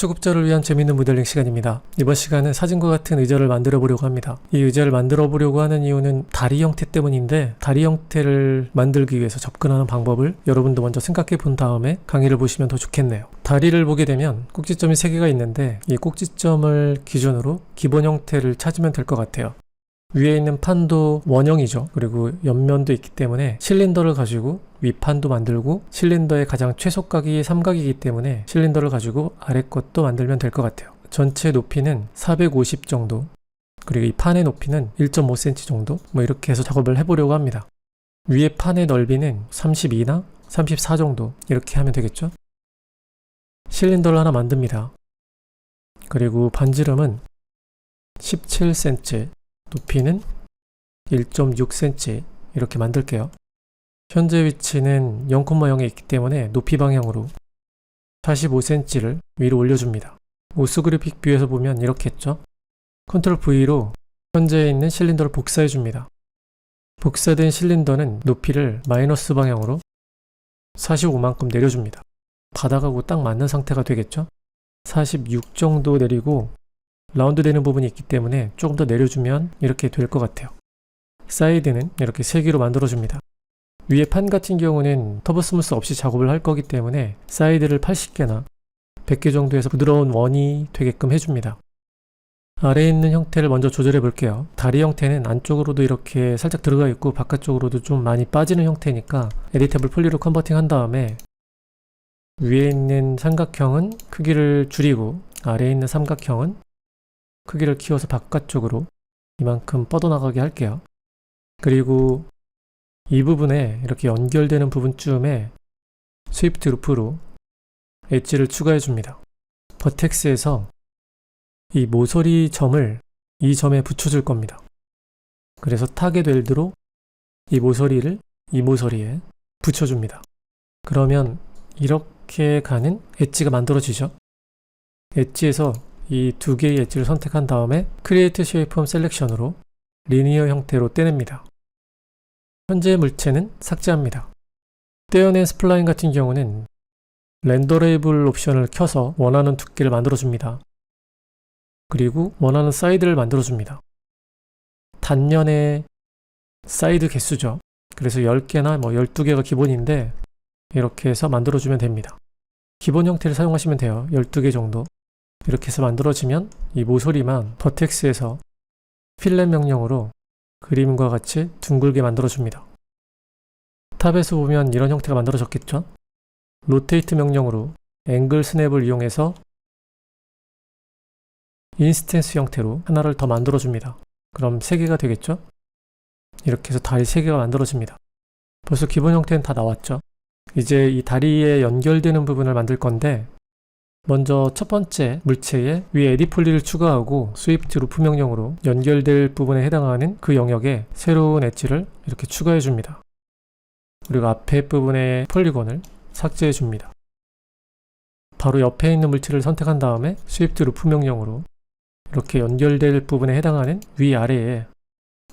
초급자를 위한 재밌는 모델링 시간입니다. 이번 시간은 사진과 같은 의자를 만들어 보려고 합니다. 이 의자를 만들어 보려고 하는 이유는 다리 형태 때문인데 다리 형태를 만들기 위해서 접근하는 방법을 여러분도 먼저 생각해 본 다음에 강의를 보시면 더 좋겠네요. 다리를 보게 되면 꼭지점이 3개가 있는데 이 꼭지점을 기준으로 기본 형태를 찾으면 될 것 같아요. 위에 있는 판도 원형이죠. 그리고 옆면도 있기 때문에 실린더를 가지고 윗판도 만들고 실린더의 가장 최소각이 삼각이기 때문에 실린더를 가지고 아래 것도 만들면 될 것 같아요. 전체 높이는 450 정도 그리고 이 판의 높이는 1.5cm 정도 뭐 이렇게 해서 작업을 해보려고 합니다. 위에 판의 넓이는 32나 34 정도 이렇게 하면 되겠죠. 실린더를 하나 만듭니다. 그리고 반지름은 17cm 높이는 1.6cm 이렇게 만들게요. 현재 위치는 0,0에 있기 때문에 높이 방향으로 45cm를 위로 올려줍니다. 오스 그래픽 뷰에서 보면 이렇게 했죠. 컨트롤 V로 현재 있는 실린더를 복사해 줍니다. 복사된 실린더는 높이를 마이너스 방향으로 45만큼 내려줍니다. 바닥하고 딱 맞는 상태가 되겠죠? 46 정도 내리고 라운드 되는 부분이 있기 때문에 조금 더 내려주면 이렇게 될 것 같아요. 사이드는 이렇게 3개로 만들어줍니다. 위에 판 같은 경우는 터보 스무스 없이 작업을 할 거기 때문에 사이드를 80개나 100개 정도 해서 부드러운 원이 되게끔 해줍니다. 아래에 있는 형태를 먼저 조절해 볼게요. 다리 형태는 안쪽으로도 이렇게 살짝 들어가 있고 바깥쪽으로도 좀 많이 빠지는 형태니까 에디터블 폴리로 컨버팅 한 다음에 위에 있는 삼각형은 크기를 줄이고 아래에 있는 삼각형은 크기를 키워서 바깥쪽으로 이만큼 뻗어나가게 할게요. 그리고 이 부분에 이렇게 연결되는 부분쯤에 스위프트 루프로 엣지를 추가해 줍니다. 버텍스에서 이 모서리 점을 이 점에 붙여줄 겁니다. 그래서 타겟 웰드로 이 모서리를 이 모서리에 붙여줍니다. 그러면 이렇게 가는 엣지가 만들어지죠. 엣지에서 이 두 개의 엣지를 선택한 다음에 크리에이트 쉐이프홈 셀렉션으로 리니어 형태로 떼냅니다. 현재 물체는 삭제합니다. 떼어낸 스플라인 같은 경우는 렌더 레이블 옵션을 켜서 원하는 두께를 만들어줍니다. 그리고 원하는 사이드를 만들어줍니다. 단면의 사이드 개수죠. 그래서 10개나 뭐 12개가 기본인데 이렇게 해서 만들어주면 됩니다. 기본 형태를 사용하시면 돼요. 12개 정도. 이렇게 해서 만들어지면 이 모서리만 버텍스에서 필렛 명령으로 그림과 같이 둥글게 만들어줍니다. 탑에서 보면 이런 형태가 만들어졌겠죠? 로테이트 명령으로 앵글 스냅을 이용해서 인스텐스 형태로 하나를 더 만들어줍니다. 그럼 3개가 되겠죠? 이렇게 해서 다리 3개가 만들어집니다. 벌써 기본 형태는 다 나왔죠? 이제 이 다리에 연결되는 부분을 만들 건데 먼저 첫 번째 물체에 위에 에디폴리를 추가하고 스위프트 루프 명령으로 연결될 부분에 해당하는 그 영역에 새로운 엣지를 이렇게 추가해 줍니다. 그리고 앞에 부분의 폴리곤을 삭제해 줍니다. 바로 옆에 있는 물체를 선택한 다음에 스위프트 루프 명령으로 이렇게 연결될 부분에 해당하는 위아래에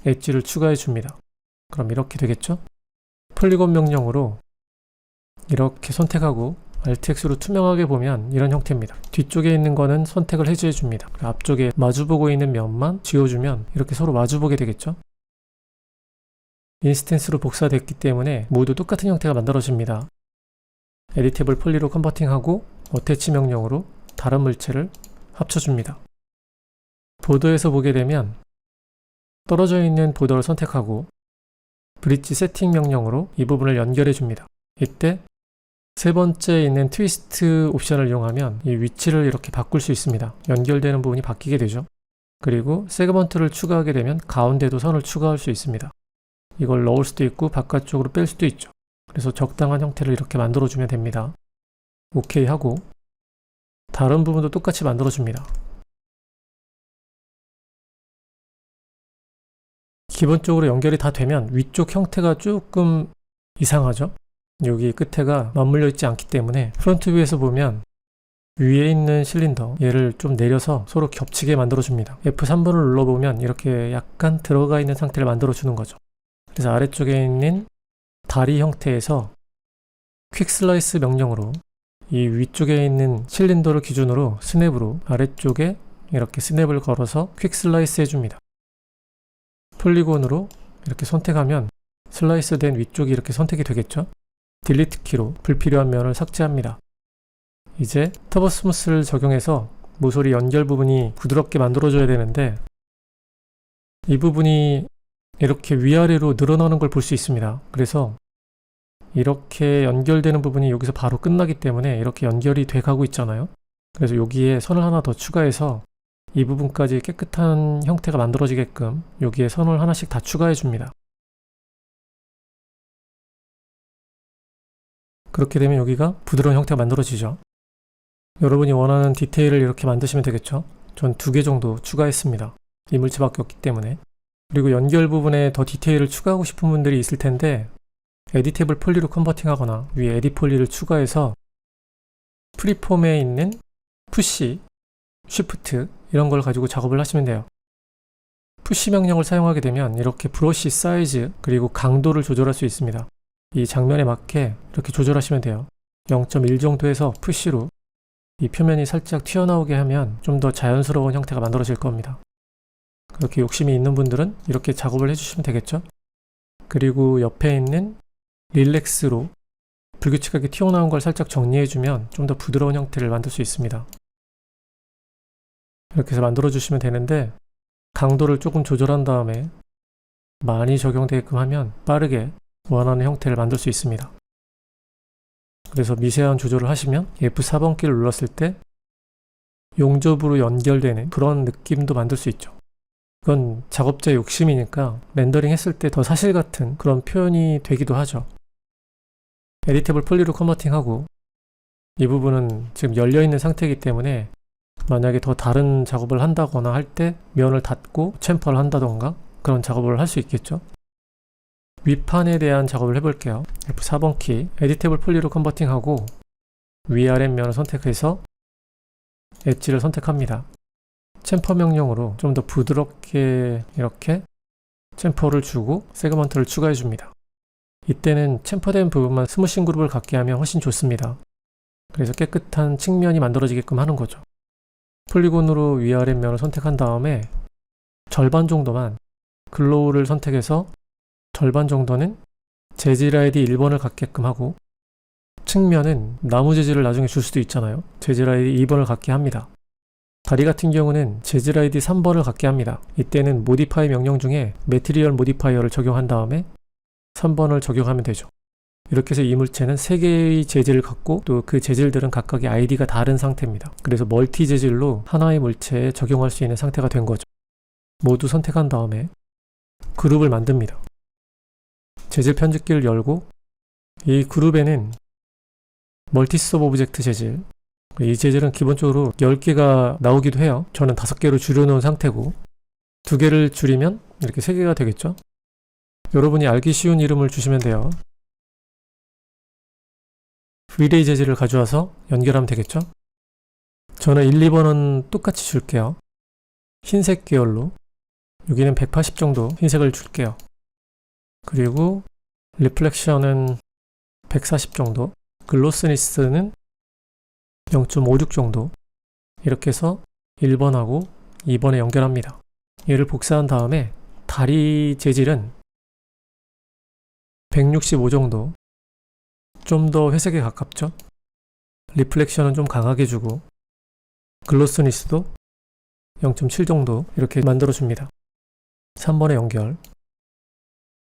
엣지를 추가해 줍니다. 그럼 이렇게 되겠죠? 폴리곤 명령으로 이렇게 선택하고 RTX로 투명하게 보면 이런 형태입니다. 뒤쪽에 있는 거는 선택을 해제해 줍니다. 앞쪽에 마주보고 있는 면만 지워주면 이렇게 서로 마주보게 되겠죠? 인스텐스로 복사됐기 때문에 모두 똑같은 형태가 만들어집니다. 에디테이블 폴리로 컨버팅하고 어태치 명령으로 다른 물체를 합쳐줍니다. 보더에서 보게 되면 떨어져 있는 보더를 선택하고 브릿지 세팅 명령으로 이 부분을 연결해 줍니다. 이때 세 번째 있는 트위스트 옵션을 이용하면 이 위치를 이렇게 바꿀 수 있습니다. 연결되는 부분이 바뀌게 되죠. 그리고 세그먼트를 추가하게 되면 가운데도 선을 추가할 수 있습니다. 이걸 넣을 수도 있고 바깥쪽으로 뺄 수도 있죠. 그래서 적당한 형태를 이렇게 만들어주면 됩니다. 오케이 하고 다른 부분도 똑같이 만들어줍니다. 기본적으로 연결이 다 되면 위쪽 형태가 조금 이상하죠? 여기 끝에가 맞물려 있지 않기 때문에 프론트 뷰에서 보면 위에 있는 실린더 얘를 좀 내려서 서로 겹치게 만들어 줍니다 F3번을 눌러보면 이렇게 약간 들어가 있는 상태를 만들어 주는 거죠 그래서 아래쪽에 있는 다리 형태에서 퀵 슬라이스 명령으로 이 위쪽에 있는 실린더를 기준으로 스냅으로 아래쪽에 이렇게 스냅을 걸어서 퀵 슬라이스 해줍니다. 폴리곤으로 이렇게 선택하면 슬라이스 된 위쪽이 이렇게 선택이 되겠죠? 딜리트 키로 불필요한 면을 삭제합니다. 이제 터보 스무스를 적용해서 모서리 연결 부분이 부드럽게 만들어줘야 되는데 이 부분이 이렇게 위아래로 늘어나는 걸 볼 수 있습니다. 그래서 이렇게 연결되는 부분이 여기서 바로 끝나기 때문에 이렇게 연결이 돼 가고 있잖아요. 그래서 여기에 선을 하나 더 추가해서 이 부분까지 깨끗한 형태가 만들어지게끔 여기에 선을 하나씩 다 추가해 줍니다. 그렇게 되면 여기가 부드러운 형태가 만들어지죠. 여러분이 원하는 디테일을 이렇게 만드시면 되겠죠. 전 두 개 정도 추가했습니다. 이 물체밖에 없기 때문에. 그리고 연결 부분에 더 디테일을 추가하고 싶은 분들이 있을 텐데 에디테이블 폴리로 컨버팅하거나 위에 에디 폴리를 추가해서 프리폼에 있는 푸시, 쉬프트 이런 걸 가지고 작업을 하시면 돼요. 푸시 명령을 사용하게 되면 이렇게 브러쉬 사이즈 그리고 강도를 조절할 수 있습니다. 이 장면에 맞게 이렇게 조절하시면 돼요. 0.1 정도에서 푸시로 이 표면이 살짝 튀어나오게 하면 좀 더 자연스러운 형태가 만들어질 겁니다. 그렇게 욕심이 있는 분들은 이렇게 작업을 해주시면 되겠죠. 그리고 옆에 있는 릴렉스로 불규칙하게 튀어나온 걸 살짝 정리해주면 좀 더 부드러운 형태를 만들 수 있습니다. 이렇게 해서 만들어주시면 되는데 강도를 조금 조절한 다음에 많이 적용되게끔 하면 빠르게 원하는 형태를 만들 수 있습니다. 그래서 미세한 조절을 하시면 F4번 키를 눌렀을 때 용접으로 연결되는 그런 느낌도 만들 수 있죠. 그건 작업자의 욕심이니까 렌더링 했을 때 더 사실 같은 그런 표현이 되기도 하죠. 에디테이블 폴리로 컨버팅하고 이 부분은 지금 열려있는 상태이기 때문에 만약에 더 다른 작업을 한다거나 할 때 면을 닫고 챔퍼를 한다던가 그런 작업을 할 수 있겠죠. 윗판에 대한 작업을 해볼게요. F4번 키, 에디테이블 폴리로 컨버팅하고 위아래 면을 선택해서 엣지를 선택합니다. 챔퍼 명령으로 좀 더 부드럽게 이렇게 챔퍼를 주고 세그먼트를 추가해 줍니다. 이때는 챔퍼된 부분만 스무싱 그룹을 갖게 하면 훨씬 좋습니다. 그래서 깨끗한 측면이 만들어지게끔 하는 거죠. 폴리곤으로 위아래 면을 선택한 다음에 절반 정도만 글로우를 선택해서 절반 정도는 재질 아이디 1번을 갖게끔 하고 측면은 나무 재질을 나중에 줄 수도 있잖아요. 재질 아이디 2번을 갖게 합니다. 다리 같은 경우는 재질 아이디 3번을 갖게 합니다. 이때는 모디파이 명령 중에 매트리얼 모디파이어를 적용한 다음에 3번을 적용하면 되죠. 이렇게 해서 이 물체는 3개의 재질을 갖고 또 그 재질들은 각각의 아이디가 다른 상태입니다. 그래서 멀티 재질로 하나의 물체에 적용할 수 있는 상태가 된 거죠. 모두 선택한 다음에 그룹을 만듭니다. 재질 편집기를 열고 이 그룹에는 멀티 서브 오브젝트 재질 이 재질은 기본적으로 10개가 나오기도 해요. 저는 5개로 줄여놓은 상태고 2개를 줄이면 이렇게 3개가 되겠죠. 여러분이 알기 쉬운 이름을 주시면 돼요. 리레이 재질을 가져와서 연결하면 되겠죠. 저는 1, 2번은 똑같이 줄게요. 흰색 계열로 여기는 180 정도 흰색을 줄게요. 그리고 리플렉션은 140 정도 글로스니스는 0.56 정도 이렇게 해서 1번하고 2번에 연결합니다. 얘를 복사한 다음에 다리 재질은 165 정도 좀 더 회색에 가깝죠? 리플렉션은 좀 강하게 주고 글로스니스도 0.7 정도 이렇게 만들어 줍니다. 3번에 연결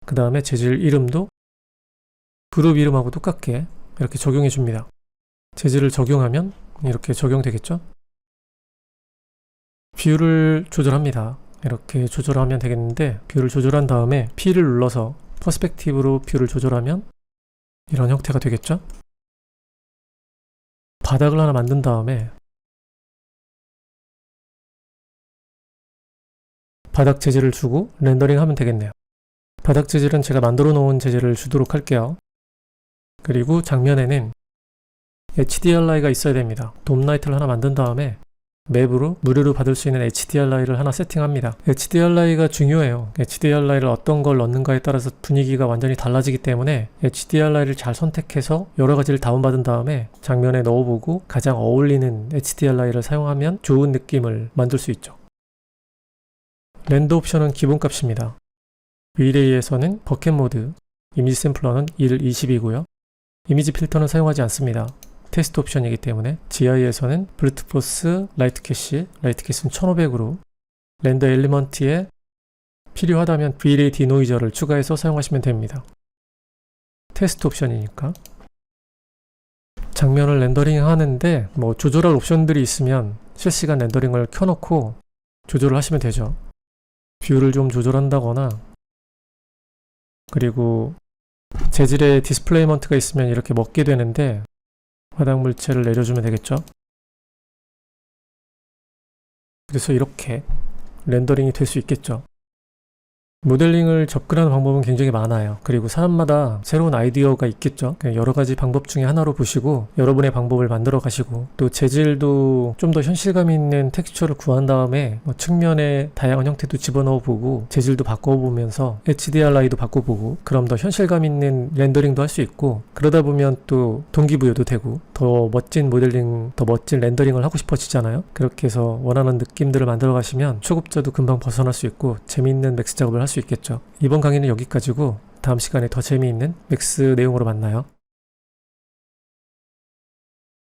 그 다음에 재질 이름도 그룹 이름하고 똑같게 이렇게 적용해 줍니다. 재질을 적용하면 이렇게 적용되겠죠? 뷰를 조절합니다. 이렇게 조절하면 되겠는데 뷰를 조절한 다음에 P를 눌러서 퍼스펙티브로 뷰를 조절하면 이런 형태가 되겠죠? 바닥을 하나 만든 다음에 바닥 재질을 주고 렌더링 하면 되겠네요. 바닥 재질은 제가 만들어 놓은 재질을 주도록 할게요. 그리고 장면에는 HDRI가 있어야 됩니다. 돔라이트를 하나 만든 다음에 맵으로 무료로 받을 수 있는 HDRI를 하나 세팅합니다. HDRI가 중요해요. HDRI를 어떤 걸 넣는가에 따라서 분위기가 완전히 달라지기 때문에 HDRI를 잘 선택해서 여러 가지를 다운받은 다음에 장면에 넣어보고 가장 어울리는 HDRI를 사용하면 좋은 느낌을 만들 수 있죠. 렌더 옵션은 기본값입니다. V-Ray에서는 버켓 모드, 이미지 샘플러는 1, 20이고요. 이미지 필터는 사용하지 않습니다. 테스트 옵션이기 때문에 GI에서는 포스, 라이트 캐시, 라이트 캐시는 1500으로 렌더 엘리먼트에 필요하다면 V-Ray 디노이저를 추가해서 사용하시면 됩니다. 테스트 옵션이니까 장면을 렌더링 하는데 뭐 조절할 옵션들이 있으면 실시간 렌더링을 켜놓고 조절을 하시면 되죠. 뷰를 좀 조절한다거나 그리고 재질의 디스플레이먼트가 있으면 이렇게 먹게 되는데 화당 물체를 내려주면 되겠죠. 그래서 이렇게 렌더링이 될 수 있겠죠. 모델링을 접근하는 방법은 굉장히 많아요. 그리고 사람마다 새로운 아이디어가 있겠죠. 그냥 여러 가지 방법 중에 하나로 보시고 여러분의 방법을 만들어 가시고 또 재질도 좀 더 현실감 있는 텍스처를 구한 다음에 뭐 측면의 다양한 형태도 집어넣어 보고 재질도 바꿔 보면서 HDRI도 바꿔 보고 그럼 더 현실감 있는 렌더링도 할 수 있고 그러다 보면 또 동기부여도 되고 더 멋진 모델링, 더 멋진 렌더링을 하고 싶어지잖아요. 그렇게 해서 원하는 느낌들을 만들어 가시면 초급자도 금방 벗어날 수 있고 재미있는 맥스 작업을 할 수 있겠죠. 이번 강의는 여기까지고 다음 시간에 더 재미있는 맥스 내용으로 만나요.